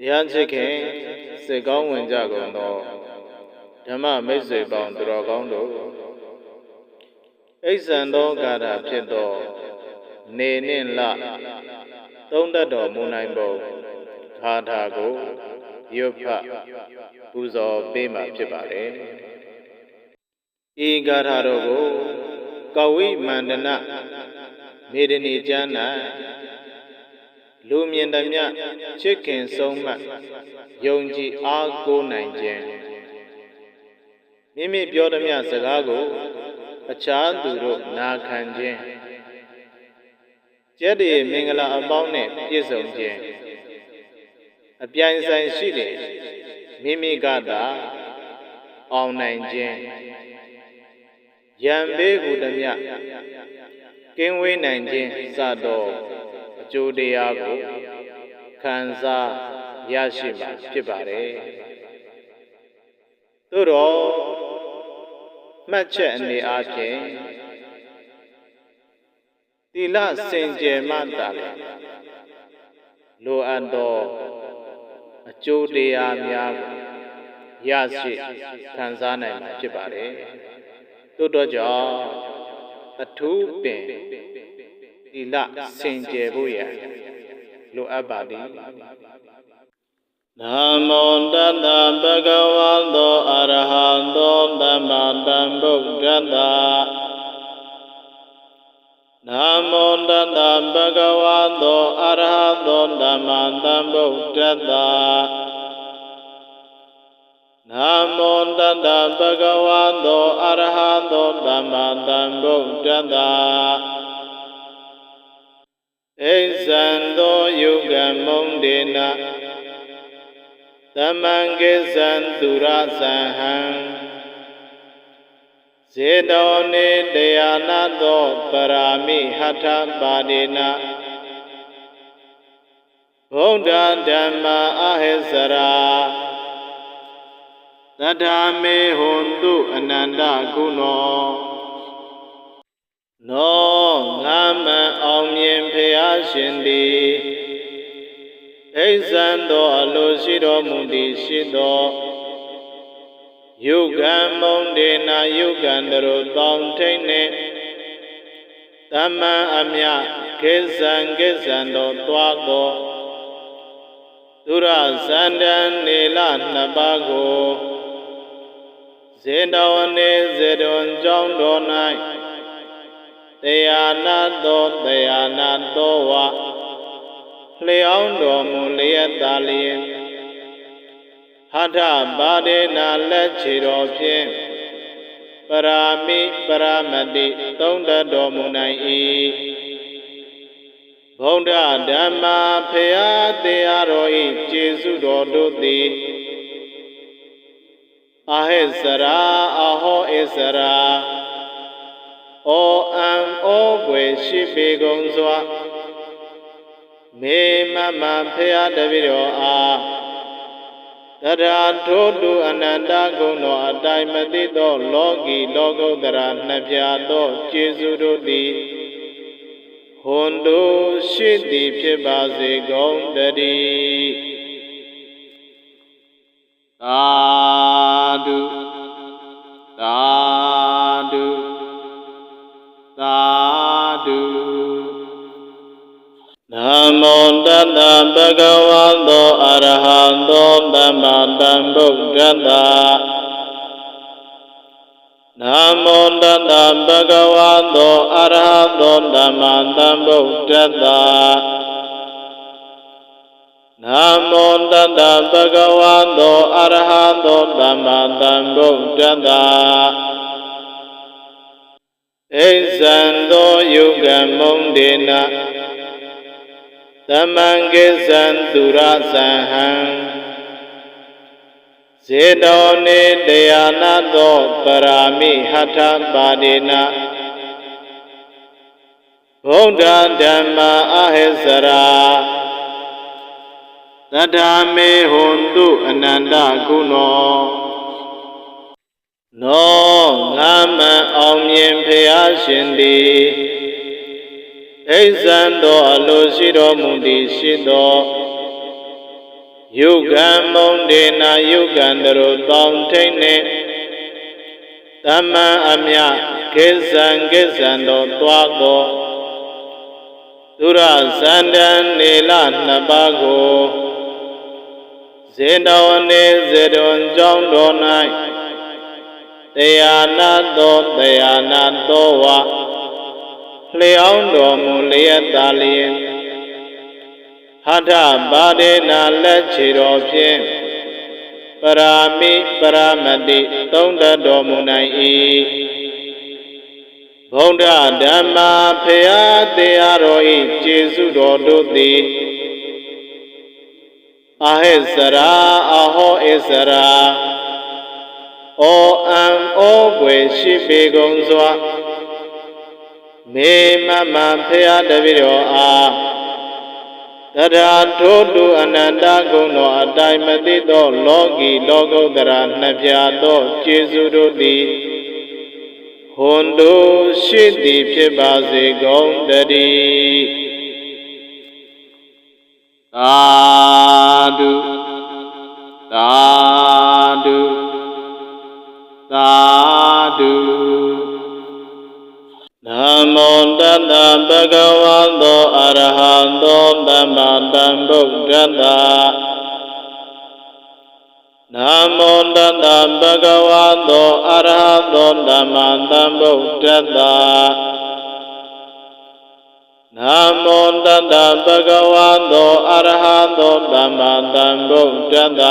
တရားချစ်ခင်စေကောင်းဝင်ကြကုန်သောဓမ္မမိတ်ဆွေပေါင်းသူတော်ကောင်းတို့အိဆန်သောကာရဖြစ်သောနေနှင့်လသုံးသက်တော်မူနိုင်ပုံခါထာကိုရွတ်ဖတ်ပူဇော်ပေးမှာဖြစ်ပါတယ်ဤကာထာတော်ကိုကဝိမန္တနမေရဏီကျမ်း၌ လူမြင်သမျှချစ်ခင်ဆုံးမယုံကြည်အားကိုးနိုင်ခြင်းမိမိပြောသမျှစကားကို အခြားသူတို့နာခံခြင်းကျက်တည်းမင်္ဂလာအပေါင်းနဲ့ပြည့်စုံခြင်းအပြိုင်ဆိုင်ရှိတဲ့မိမိကသာအောင်နိုင်ခြင်းရံပေးဟုသမျှကင်းဝေးနိုင်ခြင်းစသောအ ကျိုးတရားကိုခံစားရရှိမှာဖြစ်ပါတယ်သို့တော့မှတ်ချက်အနေအားဖြင့်သီလစင်ကြယ်မှသာလေလိုအပ်သောအကျိုးတရားများကိုရရှိခံစားနိုင်မှာဖြစ်ပါတယ်သို့တော့ကြောင့်အထူးပင် သီလစင်ကြယ်ဖို့ရလိုအပ်ပါသည်နာမောတတဗုဒ္ဓဝါသောအရဟံသောသမ္မာသမ္ဗုဒ္ဓတ္တနာမောတတဗုဒ္ဓဝါသောအရဟံသောသမ္မာသမ္ဗုဒ္ဓတ္တနာမောတတဗုဒ္ဓဝါသောအရဟံသောသမ္မာသမ္ဗုဒ္ဓတ္တ ဣဇံသောယုဂမုံဒေနသမံကိဇံသူရဇံဟံဇေတောနေတရားနာသောပရာမိဟထပါဒေနဗုဒ္ဓဓမ္မာအဟိစရာတထာမေဟွန်တုအနန္တကုနော နောငါမံအောင်မြင်ဖရာရှင်သည်အိဇံသောအလိုရှိတော်မူသည်ရှိသောယုဂံမုံဒေနာယုဂံတရတောင်းထိန်နှင့်သမ္မံအမြခေဇံခေဇံတော်သွားသောသူရဇန္တန်နေလနှစ်ပါးကိုဇေတဝနေဇေတဝံကြောင်းတော်၌ တရားနာသောတရားနာသောဝလျောင်းတော်မူလျက်သာလျင်ဟထပါဒေနာလက်ချေတော်ဖြင့်ပရာမိပရမတိသုံးတတ်တော်မူနိုင်၏ဘုဒ္ဓဓမ္မာဖေယတရားတော်၏ကျေစုတော်တို့သည်အဟိစရာအဟောဣစရာ ဩအံဩဘွယ်ရှိပေကုန်စွာမေမမဖေယတပိတော်အားတရာထိုးတူအနန္တဂုဏ်တော်အတိုင်းမသိသော လောကီလောကုတ္တရာနှစ်ပြားသောကျေးဇူးတို့သည်ဟွန်တို့ရှိသည်ဖြစ်ပါစေကုန်တည်းသာ တ္တဗုဒ္ဓဝါသောအရဟံသောသမ္မာသမ္ဗုဒ္ဓတ္တနမောတတ္တဗုဒ္ဓဝါသောအရဟံသောသမ္မာသမ္ဗုဒ္ဓတ္တနမောတတ္တဗုဒ္ဓဝါသောအရဟံသောသမ္မာသမ္ဗုဒ္ဓတ္တဣဇံသောယုဂမုံဒေနာ သမံကိဇံသူရဇံဟံဇေတောနေတရားနာသောပရာမိဟထပါဒေနဗုဒ္ဓဓမ္မာအဟိစရာတထာမေဟွန်တုအနန္တကုနောနောငါမံအောင်မြင်ဖျားရှင်သည် ဣဇံတော်အလိုရှိတော်မူသည်ရှိသောယုဂံမုံဒေနာယုဂံတရုတောင်းထိန်နှင့်တမန်အမြကိစ္ဆံကိစ္ဆံတော်သွားသောသူရဇန္တန်နေလနှစ်ပါးကိုဇေတောနေဇေတွန်ကြောင်းတော်၌တရားနာတော်တရားနာတော်ဝ လျောင်းတော်မူလျက်သာလျင်ဟထပါဒေနာလက်ချေတော်ဖြင့်ပရာမိပရမတိသုံးတတ်တော်မူနိုင်၏ဘုဒ္ဓဓမ္မာဖရာတရားတော်၏ကျေစုတော်တို့သည်အဟိစရာအဟောဣစရာဩအံဩွယ်ရှိပေကုန်စွာ မေမမဖရာတပည့်တော်အားတရာထိုတုအနန္တဂုဏ်တော်အတိုင်းမသိသော လောကီလောကုတ္တရာနှစ်ပြားသောကျေးဇူးတို့သည်ဟွန်တို့ရှိသည်ဖြစ်ပါစေကုန်တည်းသာ တ္တနမောတတဗုဒ္ဓဝါသောအရဟံသောသမ္မာသမ္ဗုဒ္ဓတ္တနမောတတဗုဒ္ဓဝါသောအရဟံသောသမ္မာသမ္ဗုဒ္ဓတ္တ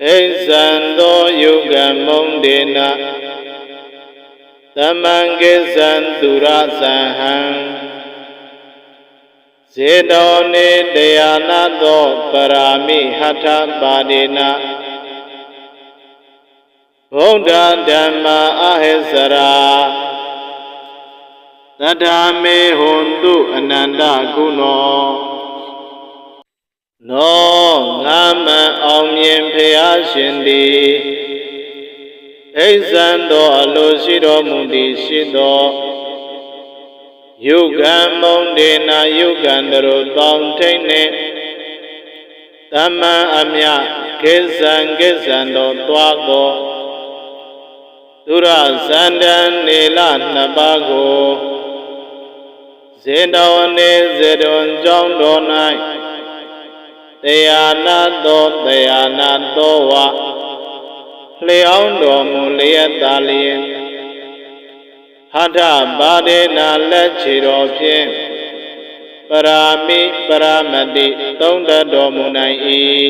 ဣဇံသောယုဂမုံဒေနာသမံကိသံသူရသံဟံ ဇေတောနေတရားနာသောပရာမိဟထပါဒေနာဘုဒ္ဓဓမ္မာအဟိစရာတထာမေဟွန်တုအနန္တကုနောနောငါမံအောင်မြင်ဖျားရှင်သည်အိဇံသောအလိုရှိတော်မူသည်ရှိသော ယုဂံမုံဒေနာယုဂံတရုတောင်းထိန်နှင့်တမန်အမြကိစ္ဆံကိစ္ဆံတော်သွားသောသူရဇန္တန်နေလနှစ်ပါးကိုဇေတဝနေဇေတွန်ကြောင်းတော်၌တရားနာသောတရားနာသောဝလျောင်းတော်မူလျက်သာလျင် ဟထပါဒေနာလက်ချေတော်ဖြင့်ပရာမိပရမတိသုံးတတ်တော်မူနိုင်၏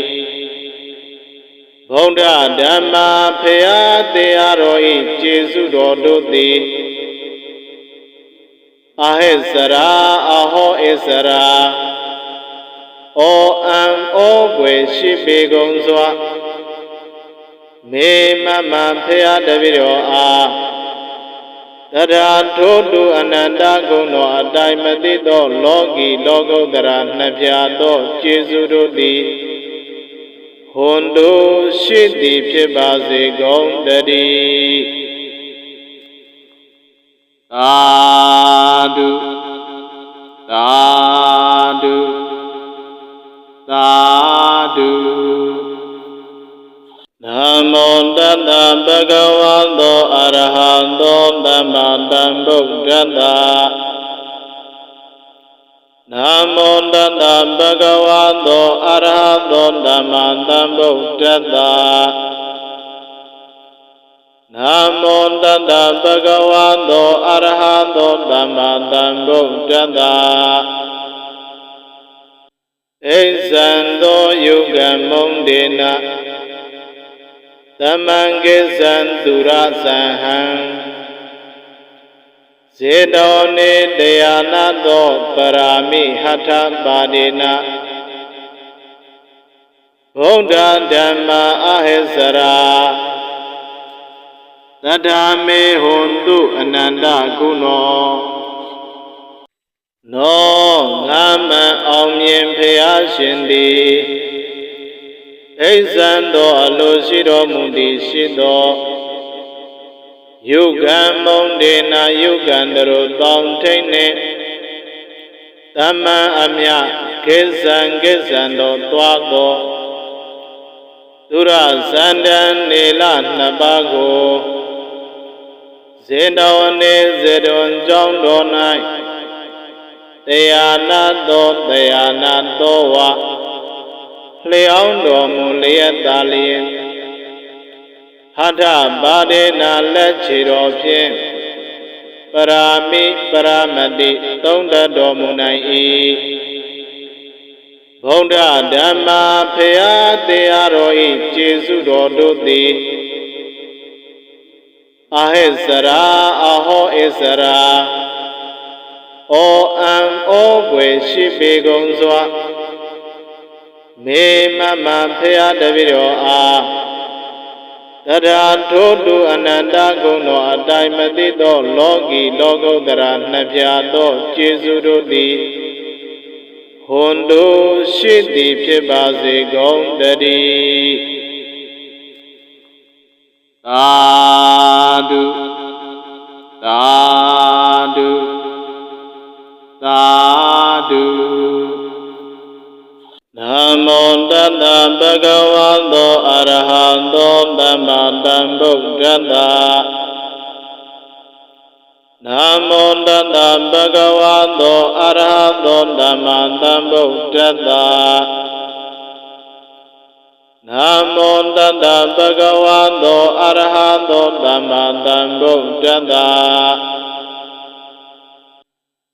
ဘုဒ္ဓဓမ္မာဖရာတရားတော်၏ကျေစုတော်တို့သည်အဟိစရာအဟောဣစရာဩအံဩွယ်ရှိပေကုန်စွာမေမမဖရာတပည့်တော်အား တရာထိုးတူအနန္တဂုဏ်တော်အတိုင်းမသိသောလောကီလောကုတ္တရာနှစ်ဖြာသောကျေးဇူးတို့သည်ဟွန်တို့ရှိသည်ဖြစ်ပါစေကုန်တည်းသာဓုသာဓုသာ မောတတဗုဒ္ဓဝါသောအရဟံသောသမ္မာသမ္ဗုဒ္ဓတ္တနမောတတဗုဒ္ဓဝါသောအရဟံသောသမ္မာသမ္ဗုဒ္ဓတ္တနမောတတဗုဒ္ဓဝါသောအရဟံသောသမ္မာသမ္ဗုဒ္ဓတ္တဣဇံသောယုဂမုံဒေနာ သမံကိသံသူရသံဟံဇေတောနေတရားနာသောပရာမိဟထပါဒေနာဘုဒ္ဓဓမ္မာအဟိစရာတထာမေဟွန်တုအနန္တကုနောနောငါမံအောင်မြင်ဖျားရှင်သည် အိဇံတော်အလိုရှိတော်မူသည်ရှိသောယုဂံမုံဒေနာယုဂံတရုတောင်းထိန်နှင့်သမ္မာအမြကိစ္ဆံကိစ္ဆံတော်သွားသောသူရဇန္တန်နေလနှစ်ပါးကိုဇေတော်နေဇေတော်ကြောင်းတော်၌တရားနာသောတရားနာသောဝ လျောင်းတော်မူလျက်သာလျင်ဟထပါဒေနာလက်ချေတော်ဖြင့်ပရာမိပရမတိသုံးတတ်တော်မူနိုင်၏ဗုဒ္ဓဓမ္မာဖေယတရားတော်၏ကျေစုတော်တို့သည်အဟိစရာအဟောဣစရာဩအံဩဘွယ်ရှိပေကုန်စွာ မေမမဖေယတပိတော်အားတရာထိုးတူအနန္တဂုဏ်တော်အတိုင်းမသိသော လောကီလောကုတ္တရာနှစ်ပြားသောကျေးဇူးတို့သည်ဟွန်တို့ရှိသည်ဖြစ်ပါစေကုန်တည်းသာဓုသာ တတဗုဒ္ဓဝါသောအရဟံသောသမ္မာသမ္ဗုဒ္ဓတ္တနမောတတဗုဒ္ဓဝါသောအရဟံသောသမ္မာသမ္ဗုဒ္ဓတ္တနမောတတဗုဒ္ဓဝါသောအရဟံသောသမ္မာသမ္ဗုဒ္ဓတ္တ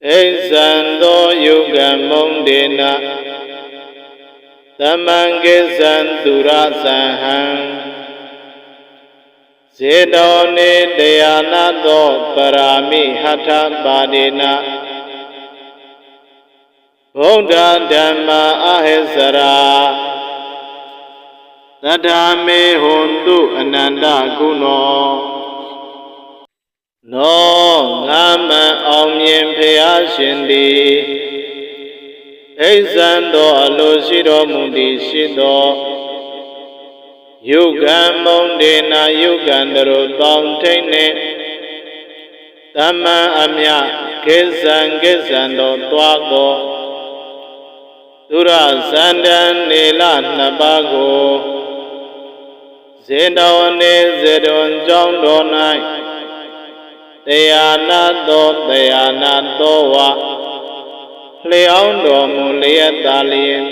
ဣဇံသောယုဂမုံဒေန သမံကိဇံသူရဇံဟံဇေတောနေတရားနာသောပရာမိဟထပါဒေနဗုဒ္ဓဓမ္မာအဟိစရာတထာမေဟွန်တုအနန္တကုနောနောငါမံအောင်မြင်ဖျားရှင်သည် အိဇံတော်အလိုရှိတော်မူသည်ရှိသောယုဂံမုံဒေနာယုဂံတရတောင်းထိန်နှင့်သမ္မာအမြကိဇံကိဇံတော်သွားသောသူရဇန္တန်နေလနှစ်ပါးကိုဇေတဝနေဇေတဝန်ကြောင်းတော်၌တရားနာသောတရားနာသောဝ လျောင်းတော်မူလျက်သာလျင်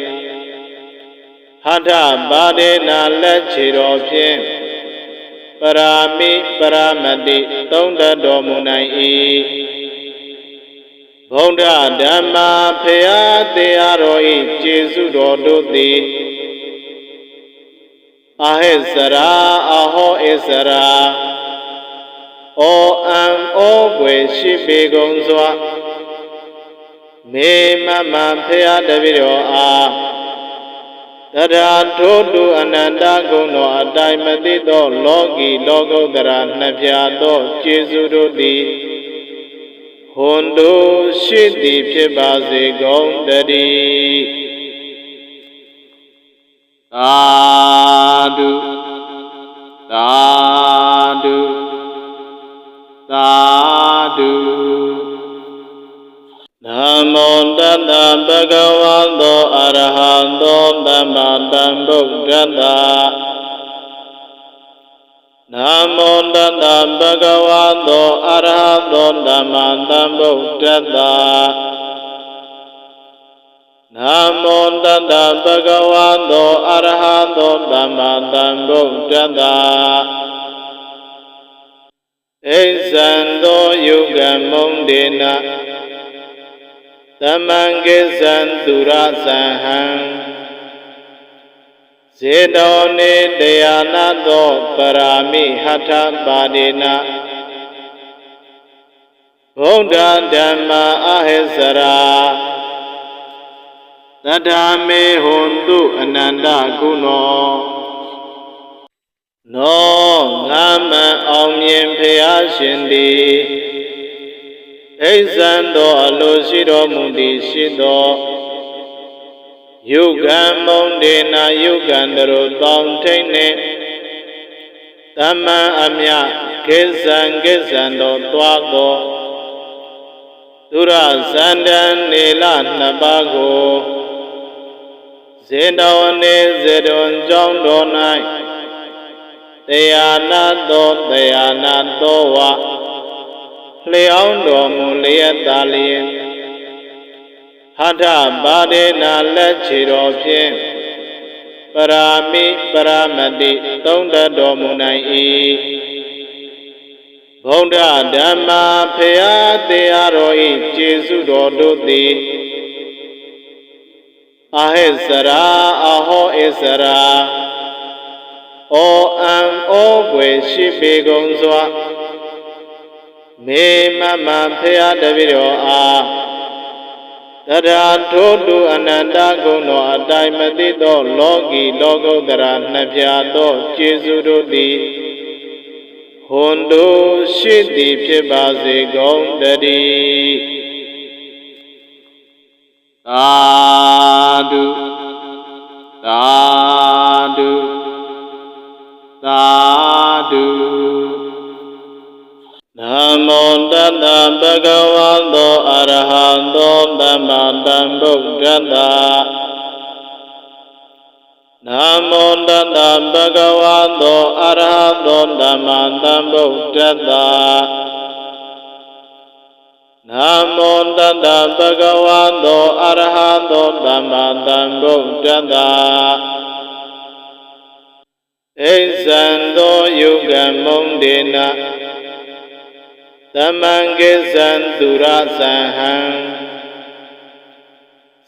ဟထပါဒေနာလက်ချေတော်ဖြင့်ပရာမိပရမတိသုံးတတ်တော်မူနိုင်၏ဗုဒ္ဓဓမ္မာဖေယတရားတော်၏ကျေစုတော်တို့သည်အဟိစရာအဟောဣစရာဩအံဩဘွယ်ရှိပေကုန်စွာ မေမမဖျားတပိတော်အားတရာထိုးတူအနန္တဂုဏ်တော်အတိုင်းမသိသောလောကီလောကုတ္တရာနှစ်ပြားသောကျေးဇူးတို့သည်ဟွန်တို့ရှိသည်ဖြစ်ပါစေကုန်တည်းသာဓု တတဗုဒ္ဓဝါသောအရဟံသောသမ္မာသမ္ဗုဒ္ဓတ္တနမောတတဗုဒ္ဓဝါသောအရဟံသောသမ္မာသမ္ဗုဒ္ဓတ္တနမောတတဗုဒ္ဓဝါသောအရဟံသောသမ္မာသမ္ဗုဒ္ဓတ္တဣဇံသောယုဂမုံဒေနာ သမံကိဇံသူရဇံဟံဇေတောနေတရားနာသောပရာမိဟထပါဒေနာဗုဒ္ဓဓမ္မာအဟိစရာတထာမေဟွန်တုအနန္တကုနောနောငါမံအောင်မြင်ဖျားရှင်သည် ဣဇံသောအလိုရှိတော်မူသည်ရှိသောယုဂံမုံဒေနာယုဂံတရတောင်းထိန်နှင့်သမ္မာအမြကိစ္ဆံကိစ္ဆံတော်သွားသောသူရဇန္တန်နေလနှစ်ပါးကိုဇေတဝနေဇေတဝန်ကြောင်းတော်၌တရားနာသောတရားနာသောဝ လျောင်းတော်မူလျက်သာလျင်ဟထပါဒေနာလက်ချေတော်ဖြင့်ပရာမိပရမတိသုံးတတ်တော်မူနိုင်၏ဗုဒ္ဓဓမ္မာဖေယတရားတော်၏ကျေစုတော်တို့သည်အဟိစရာအဟောဣစရာဩအံဩွယ်ရှိပေကုန်စွာ မေမမဖေယတပိတော်အားတရာထိုးတူအနန္တဂုဏ်တော်အတိုင်းမသိသောလောကီလောကုတ္တရာနှစ်ဖြာသောကျေးဇူးတို့သည်ဟွန်တို့ရှိသည်ဖြစ်ပါစေကုန်တည်းသာ မ္မာသမ္ဗုဒ္ဓတ္တနမောတတ္တဗုဒ္ဓဝါသောအရဟံသောသမ္မာသမ္ဗုဒ္ဓတ္တနမောတတ္တဗုဒ္ဓဝါသောအရဟံသောသမ္မာသမ္ဗုဒ္ဓတ္တဣဇံသောယုဂမုံဒေနသမံကိဇံသူရဇံဟံ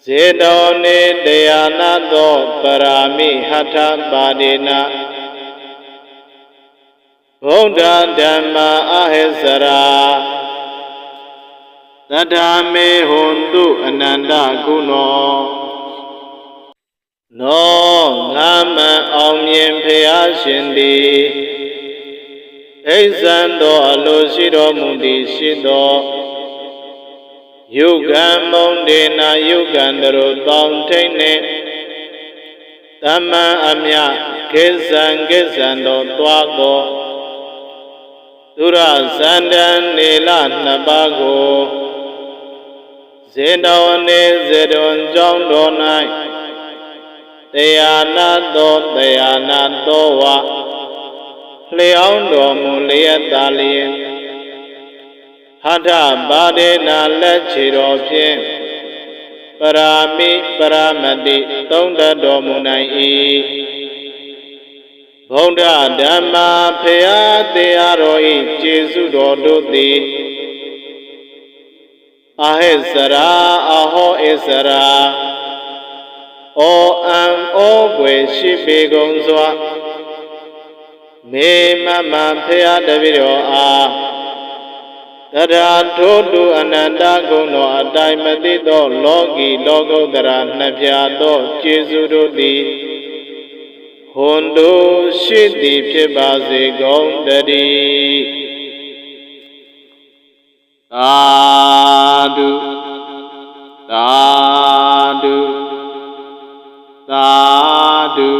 ဇေတောနေတရားနာသောပရာမိဟထပါဒေနဗုဒ္ဓဓမ္မာအဟိစရာတထာမေဟွန်တုအနန္တကုနောနောငါမံအောင်မြင်ဖျားရှင်သည်ဣဇံတော်အလိုရှိတော်မူသည်ရှိသော ယုဂံမုံဒေနာယုဂံတရတောင်းထိန်နှင့်သမ္မံအမြကိဇံကိဇံတော်သွားသောသူရဇန္တန်နေလနှစ်ပါးကိုဇေတဝနေဇေတဝန်ကြောင်းတော်၌တရားနာသောတရားနာသောဝလျောင်းတော်မူလျက်သာလျင် ဟထပါဒေနာလက်ချေတော်ဖြင့်ပရာမိပရမတိသုံးတတ်တော်မူနိုင်၏ဗုဒ္ဓဓမ္မာဖေယတရားတော်၏ကျေစုတော်တို့သည်အဟိစရာအဟောဣစရာဩအံဩွယ်ရှိပေကုန်စွာမေမမဖေယတပိတော်အား တရာထိုးတူအနန္တဂုဏ်တော်အတိုင်းမသိသော လောကီလောကုတ္တရာနှစ်ဖြာသောကျေးဇူးတို့သည်ဟွန်တို့ရှိသည်ဖြစ်ပါစေကုန်တည်းသာဓုသာဓုသာဓု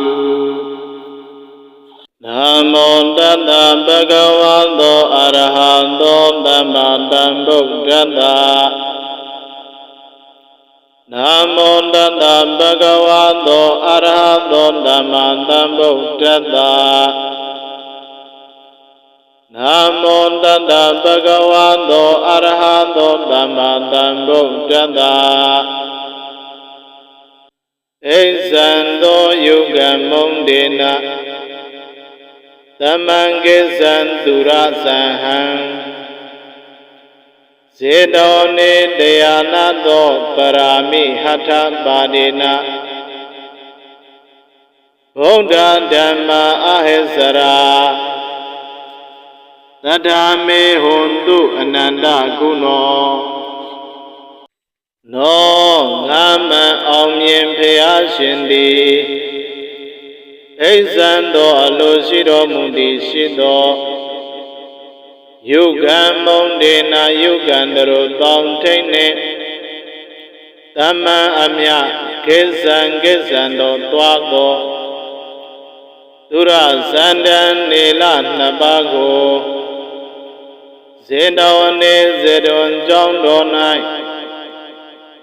နမောတတ္တဗုဒ္ဓဝါသောအရဟံ သောသမ္မာသမ္ဗုဒ္ဓတ္တနမောတတ္တဗုဒ္ဓဝါသောအရဟံသောသမ္မာသမ္ဗုဒ္ဓတ္တနမောတတ္တဗုဒ္ဓဝါသောအရဟံသောသမ္မာသမ္ဗုဒ္ဓတ္တဣဇံသောယုဂမုံဒေနသမံကိဇံသူရဇံဟံ ဇေတောနေတရားနာသောပရာမိဟထပါဒေနဗုဒ္ဓဓမ္မာအဟိစရာတထာမေဟွန်တုအနန္တကုနောနောငါမံအောင်မြင်ဖျားရှင်သည်ဣဇံတော်အလိုရှိတော်မူသည်ရှိသော ယုဂံမုံဒေနာယုဂံတရတောင်းထိန်နှင့်သမ္မာအမြကိဇံကိဇံတော်သွားသောသူရဇန္တန်နေလနှစ်ပါးကိုဇေတဝနေဇေတဝန်ကြောင်းတော်၌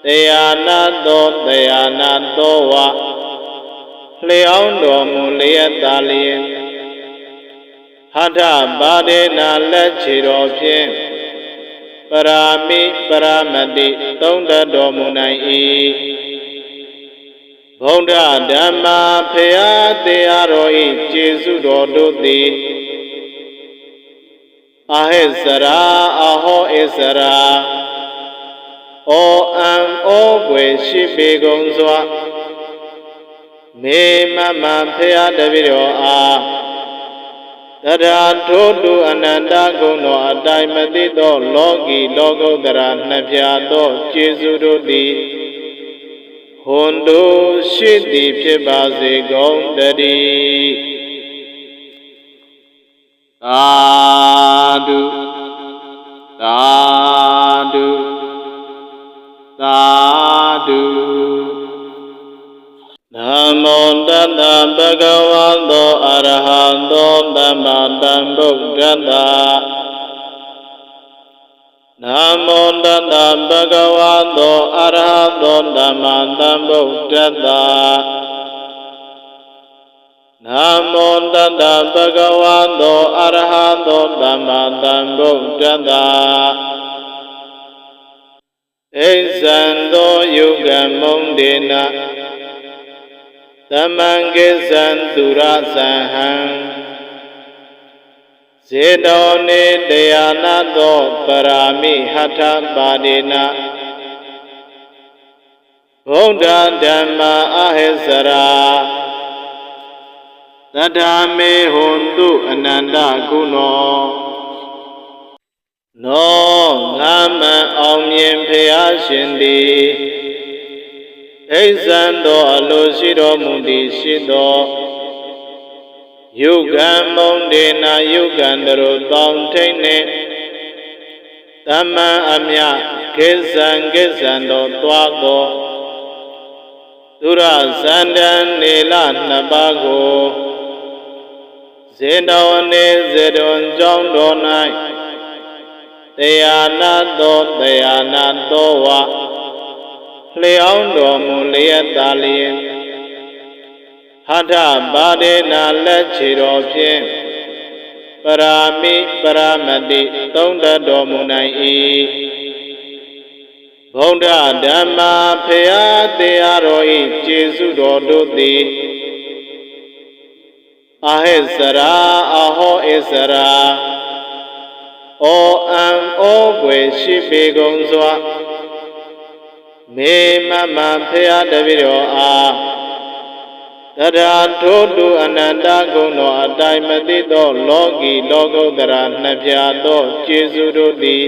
တရားနာသောတရားနာသောဝလျောင်းတော်မူလျက်သာလျင် ဟထပါဒေနာလက်ချေတော်ဖြင့်ပရာမိပရမတိသုံးတတ်တော်မူနိုင်၏ဗုဒ္ဓဓမ္မာဖေယတရားတော်၏ကျေစုတော်တို့သည်အဟိစရာအဟောဣစရာဩအံဩွယ်ရှိပေကုန်စွာမေမမဖေယတပိတော်အား တရာထိုးတူအနန္တဂုဏ်တော်အတိုင်းမသိသော လောကီလောကုတ္တရာနှစ်ဖြာသောကျေးဇူးတို့သည်ဟွန်တို့ရှိသည်ဖြစ်ပါစေကုန်တည်းသာဓုသာဓုသာဓုနမောတတဗုဒ္ဓဝါသောအရဟံ သောသမ္မာသမ္ဗုဒ္ဓတ္တနမောတတဗုဒ္ဓဝါသောအရဟံသောသမ္မာသမ္ဗုဒ္ဓတ္တနမောတတဗုဒ္ဓဝါသောအရဟံသောသမ္မာသမ္ဗုဒ္ဓတ္တဣဇံသောယုဂမုံဒေနသမံကိဇံသူရသံဟံ ဇေတောနေတရားနာသောပရာမိဟထပါဒေနဗုဒ္ဓဓမ္မာအဟိစရာတထာမေဟွန်တုအနန္တကုနောနောငါမံအောင်မြင်ဖျားရှင်သည်ဣဇံသောအလိုရှိတော်မူသည်ရှိသော ယုဂံမုံဒေနာယုဂံတရုတောင်းထိန်နှင့်သမ္မာအမြကိဇံကိဇံတော်သွားသောသူရဇန္တန်နေလနှစ်ပါးကိုဇေတောနေဇေတုံကြောင်းတော်၌တရားနာသောတရားနာသောဝလျောင်းတော်မူလျက်သာလျင် ဟထပါဒေနာလက်ချေတော်ဖြင့်ပရာမိပရမတိသုံးတတ်တော်မူနိုင်၏ဗုဒ္ဓဓမ္မာဖေယတရားတော်၏ကျေစုတော်တို့သည်အဟိစရာအဟောဣစရာဩအံဩွယ်ရှိပေကုန်စွာမေမမဖေယတပိတော်အား တရာထိုးတူအနန္တဂုဏ်တော်အတိုင်းမသိသော လောကီလောကုတ္တရာနှစ်ဖြာသောကျေးဇူးတို့သည်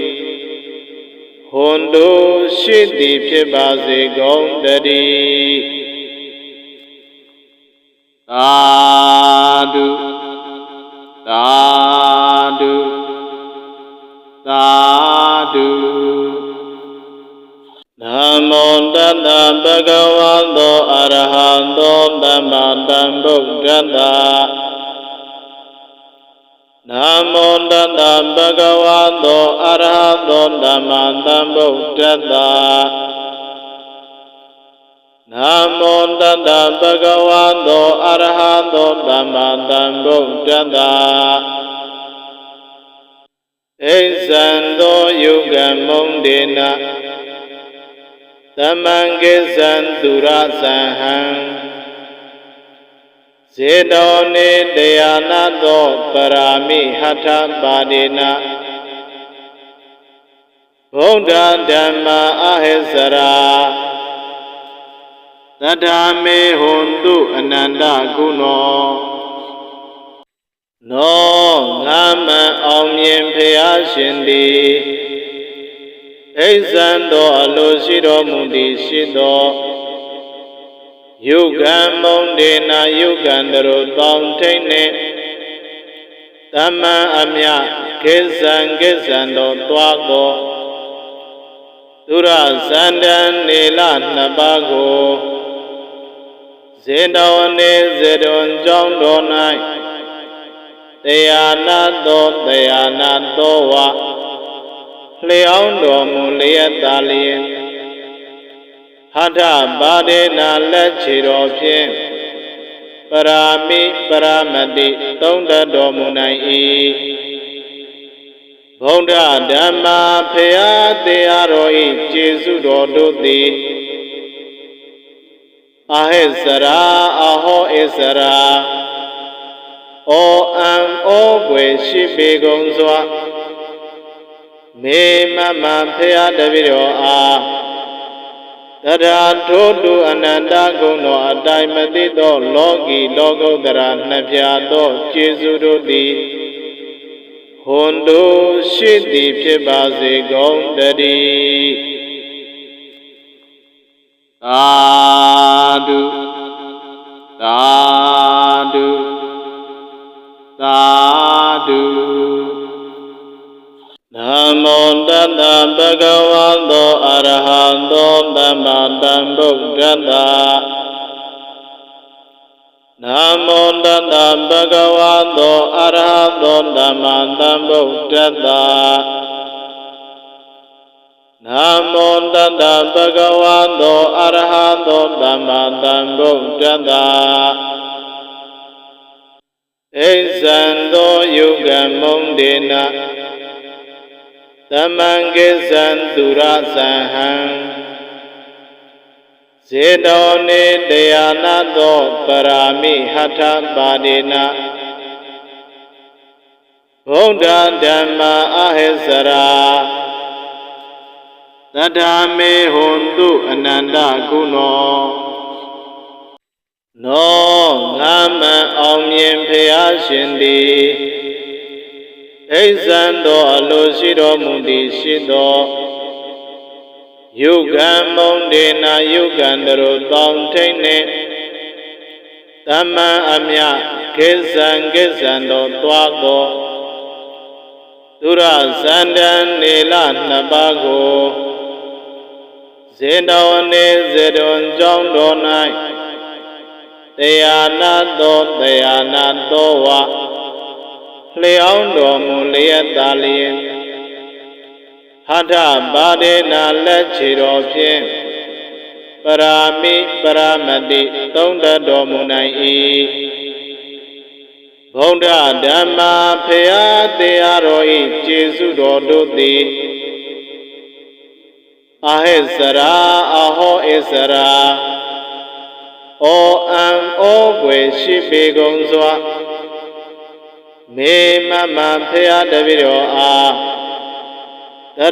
ဟွန်တို့ရှိသည်ဖြစ်ပါစေကုန်တည်းသာဓုသာဓုသာ တတဗုဒ္ဓဝါသောအရဟံသောသမ္မာသမ္ဗုဒ္ဓတ္တနမောတတဗုဒ္ဓဝါသောအရဟံသောသမ္မာသမ္ဗုဒ္ဓတ္တနမောတတဗုဒ္ဓဝါသောအရဟံသောသမ္မာသမ္ဗုဒ္ဓတ္တဣဇံသောယုဂမုံဒေနာ သမံကိသံသူရသံဟံဇေတောနေတရားနာသောပရာမိဟထပါဒေနဗုဒ္ဓဓမ္မာအဟိစရာတထာမေဟွန်တုအနန္တကုနောနောငါမံအောင်မြင်ဖျားရှင်သည် အိဇံတော်အလိုရှိတော်မူသည်ရှိသောယုဂံမုံဒေနာယုဂံတရတောင်းထိန်နှင့်သမ္မာအမြကိဇံကိဇံတော်သွားသောသူရဇန္တန်နေလနှစ်ပါးကိုဇေတောနေဇေတုံကြောင်းတော်၌တရားနာသောတရားနာသောဝါ လျောင်းတော်မူလျက်သာလျင်ဟထပါဒေနာလက်ချေတော်ဖြင့်ပပရာမိပရမတိသုံးတတ်တော်မူနိုင်၏ဘုဒ္ဓဓမ္မာဖေယတရားတော်၏ကျေစုတော်တို့သည်အဟိစရာအဟောဣစရာဩအံဩဘွယ်ရှိပေကုန်စွာ မေမမဖေယတပိတော်အားတရာထိုတုအနန္တဂုဏ်တော်အတိုင်းမသိသော လောကီလောကုတ္တရာနှစ်ဖြာသောကျေးဇူးတို့သည်ဟွန်တို့ရှိသည်ဖြစ်ပါစေကုန်တည်းသာ တတဗုဒ္ဓဝါသောအရဟံသောသမ္မာသမ္ဗုဒ္ဓတ္တနမောတတဗုဒ္ဓဝါသောအရဟံသောသမ္မာသမ္ဗုဒ္ဓတ္တနမောတတဗုဒ္ဓဝါသောအရဟံသောသမ္မာသမ္ဗုဒ္ဓတ္တဣဇံသောယုဂမုံဒေန သမံကိဇံသူရဇံဟံဇေတောနေတရားနာသောပရာမိဟထပါဒေနဘုဒ္ဓဓမ္မာအဟိစရာတထာမေဟွန်တုအနန္တကုနောနောငါမံအောင်မြင်ဖျားရှင်သည် ဣဇံတော်အလိုရှိတော်မူသည်ရှိသောယုဂံမုံဒေနာယုဂံတရတောင်းထိန်နှင့်တမံအမြကိဇံကိဇံတော်သွားသောသူရဇန္တန်နေလနှစ်ပါးကိုဇေတောနေဇေတွန်ကြောင်းတော်၌တရားနာသောတရားနာသောဝ လျောင်းတော်မူလျက်သာလျင်ဟထပါဒေနာလက်ချေတော်ဖြင့်ပရာမိပရမတိသုံးတတ်တော်မူနိုင်၏ဘုဒ္ဓဓမ္မာဖေယတရားတော်၏ကျေစုတော်တို့သည်အဟိစရာအဟောဣစရာဩအံဩဘွယ်ရှိပေကုန်စွာ မေမမဖေယတပိတော်အား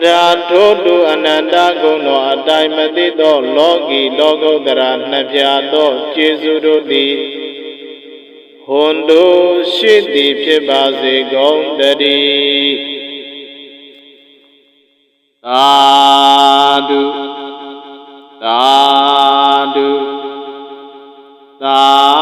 တရာထိုတုအနန္တဂုဏ်တော်အတိုင်းမသိသော လောကီလောကုတ္တရာနှစ်ဖြာသောကျေးဇူးတို့သည်ဟွန်တို့ရှိသည်ဖြစ်ပါစေကုန်တည်းသာဓုသာဓုသာ